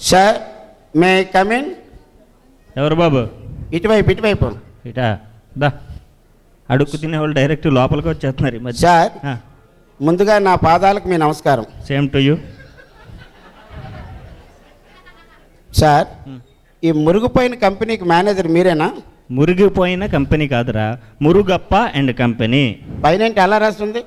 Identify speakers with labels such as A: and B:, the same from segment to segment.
A: Sir may come in
B: ఎవరు బాబు?
A: ఇటువైపు ఇటువైపు.
B: ఇటా? దా. అడుక్కు తినేవాళ్ళు డైరెక్ట్ లోపలికి వచ్చేస్తున్నారు ఈ మధ్య.
A: సార్ ముందుగా నా పాదాలకు మీ నమస్కారం.
B: సేమ్ టు యూ
A: సార్ ఈ మురుగుపోయిన కంపెనీకి మేనేజర్ మీరేనా?
B: మురిగిపోయిన కంపెనీ కాదురా. Murugappa and company.
A: పైన అలా రాస్తుంది?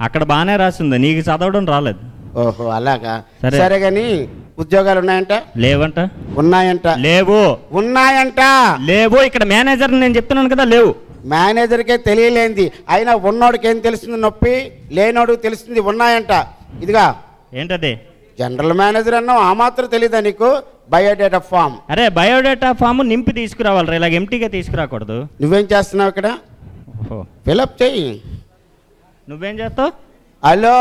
B: అక్కడ బాగానే రాసింది నీకు చదవడం రాలేదు.
A: ఓహో అలాగా?
B: సరే.
A: సరే కానీ ఉద్యోగాలు ఉన్నాయంట?
B: లేవంట.
A: ఉన్నాయంట.
B: లేవు.
A: ఉన్నాయంట!
B: లేవు. ఇక్కడ మేనేజర్ నేను చెప్తున్నాను కదా లేవు.
A: మేనేజర్కే తెలియలేంది అయినా ఉన్నోడికి ఏం తెలుస్తుంది నొప్పి? లేనోడికి తెలుస్తుంది ఉన్నాయంట. ఇదిగా.
B: ఏంటది?
A: జనరల్ మేనేజర్ అన్నావు ఆ మాత్రం తెలీదా నీకు? Biodata form.
B: అరే బయోడేటా ఫామ్ నింపి తీసుకురావాలి ఇలాగ ఎంటీగా తీసుకురాకూడదు.
A: నువ్వేం చేస్తున్నావు ఇక్కడ? ఫిలప్ చెయ్యి.
B: నువ్వేం చేస్తావు?
A: హలో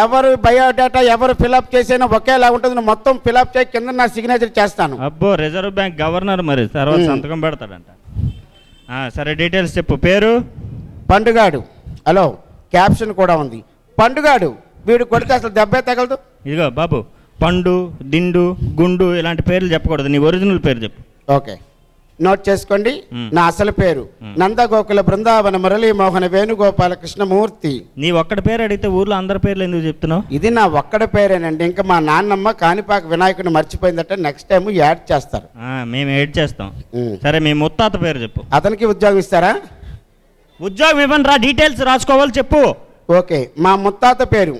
A: ఎవరు బయోడేటా ఎవరు ఫిలప్ చేసినా ఒకేలా ఉంటుంది. నువ్వు మొత్తం ఫిలప్ చేయి కింద నా సిగ్నేచర్ చేస్తాను.
B: అబ్బో రిజర్వ్ బ్యాంక్ గవర్నర్ మరి తర్వాత. సంతకం పెడతాడంట. సరే డీటెయిల్స్ చెప్పు. పేరు?
A: పండుగాడు. హలో క్యాప్షన్ కూడా ఉంది. పండుగాడు. వీడు కొడితే అసలు దెబ్బే తగలదు.
B: ఇదిగో బాబు పండు దిండు గుండు ఇలాంటి పేర్లు చెప్పకూడదు. నీ ఒరిజినల్ పేరు చెప్పు.
A: ఓకే. నోట్ చేసుకోండి. నా అసలు పేరు. నందగోకుల బృందావన మురళీమోహన వేణుగోపాల కృష్ణమూర్తి
B: నీ ఒక్కడి పేరు అడిగితే ఊర్లో అందరి పేర్లు ఎందుకు చెప్తున్నావు?
A: ఇది నా ఒక్కడ పేరేనండి. ఇంకా మా నాన్నమ్మ కాణిపాక వినాయకుడిని మర్చిపోయిందట నెక్స్ట్ టైం యాడ్ చేస్తారు.
B: మేము ఎడ్ చేస్తాం. సరే మీ ముత్తాత పేరు చెప్పు.
A: అతనికి ఉద్యోగం ఇస్తారా?
B: ఉద్యోగం ఇవ్వను రా డీటెయిల్స్ రాసుకోవాలి చెప్పు.
A: ఓకే మా ముత్తాత పేరు.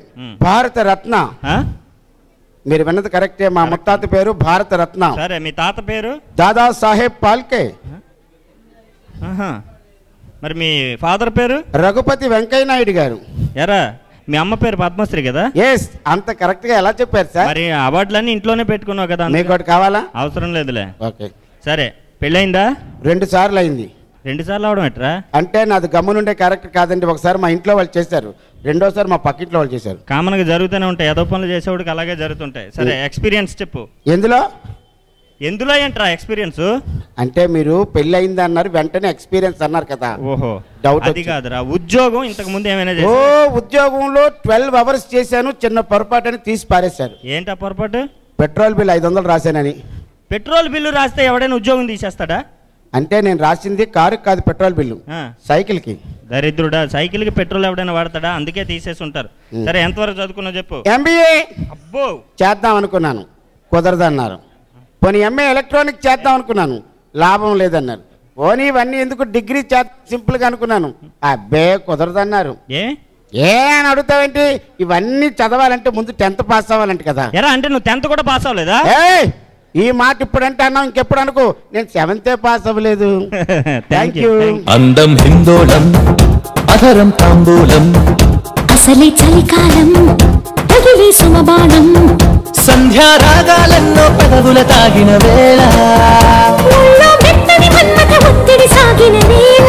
A: భారత రత్న? మీరు విన్నది కరెక్టే మా ముత్తాత పేరు భారత రత్న
B: సరే మీ తాత పేరు?
A: దాదా సాహెబ్ పాల్కే.
B: మరి మీ ఫాదర్ పేరు?
A: రఘుపతి వెంకయ్య నాయుడు గారు.
B: ఎరా మీ అమ్మ పేరు పద్మశ్రీ కదా?
A: ఎస్ అంత కరెక్ట్గా ఎలా చెప్పారు సార్?
B: మరి అవార్డులన్నీ ఇంట్లోనే పెట్టుకున్నావు కదా.
A: మీకు ఒకటి కావాలా?
B: అవసరం లేదులే.
A: ఓకే.
B: సరే పెళ్ళయిందా?
A: రెండు సార్లు అయింది
B: రెండు సార్లు అవడం ఎట్రా?
A: అంటే నాది గమ్మునుండే క్యారెక్టర్ కాదండి. ఒకసారి మా ఇంట్లో వాళ్ళు చేశారు. రెండోసారి మా పక్కింట్లో వాళ్ళు చేశారు.
B: కామన్గా జరుగుతూనే ఉంటాయి. ఏదో పనులు చేసేవాడికి అలాగే జరుగుతుంటాయి. సరే ఎక్స్పీరియన్స్ చెప్పు.
A: ఎందులో?
B: ఎందులో ఏంట్రా ఎక్స్పీరియన్స్
A: అంటే మీరు పెళ్ళి అయింది అన్నారు వెంటనే ఎక్స్పీరియన్స్ అన్నారు కదా.
B: ఓహో
A: Doubt
B: అది. కాదురా. ఉద్యోగం ఇంతకు ముందు ఏమైనా
A: ఓ ఉద్యోగంలో ట్వెల్వ్ అవర్స్ చేశాను. చిన్న పొరపాటు అని తీసి పారేశారు.
B: ఏంటా పొరపాటు?
A: పెట్రోల్ బిల్ ఐదు వందలు రాశానని.
B: పెట్రోల్ బిల్లు రాస్తే ఎవడైనా ఉద్యోగం తీసేస్తాడా?
A: అంటే నేను రాసింది కారు కాదు పెట్రోల్ బిల్లు.
B: ఆ,
A: సైకిల్కి.
B: దరిద్రుడా సైకిల్కి పెట్రోల్ ఎవడైనా వాడతాడా? అందుకే తీసేసి ఉంటారు. సరే ఎంతవరకు చదువుకున్నావు చెప్పు.
A: ఎంబీఏ
B: అబ్బో.
A: చేద్దాం అనుకున్నాను. కుదరదన్నారు. పోనీ ఎంఏ ఎలక్ట్రానిక్ చేద్దాం అనుకున్నాను. లాభం లేదన్నారు. పోనీ ఇవన్నీ ఎందుకు డిగ్రీ చే సింపుల్గా అనుకున్నాను. అబ్బే కుదరదన్నారు.
B: ఏ?
A: ఏ అని అడుగుతావేంటి? ఇవన్నీ చదవాలంటే ముందు టెన్త్ పాస్ అవ్వాలంట కదా.
B: ఎరా అంటే నువ్వు టెన్త్ కూడా పాస్ అవ్వలేదా?
A: ఈ మాట ఇప్పుడంటే అన్నావు ఇంకెప్పుడు అనుకో నేను సెవెంతే పాస్ అవ్వలేదు.
B: థ్యాంక్ యూ
C: అందం హిందోళం అధరం తాంబూలం.
D: అసలే చలికాలం తగిలే సుమబాణం
C: సంధ్యారాగాలెన్నో పెదవుల తాగిన వేళ.
D: మెత్తని మన్మథ ఒత్తిడి సాగిన వేళ.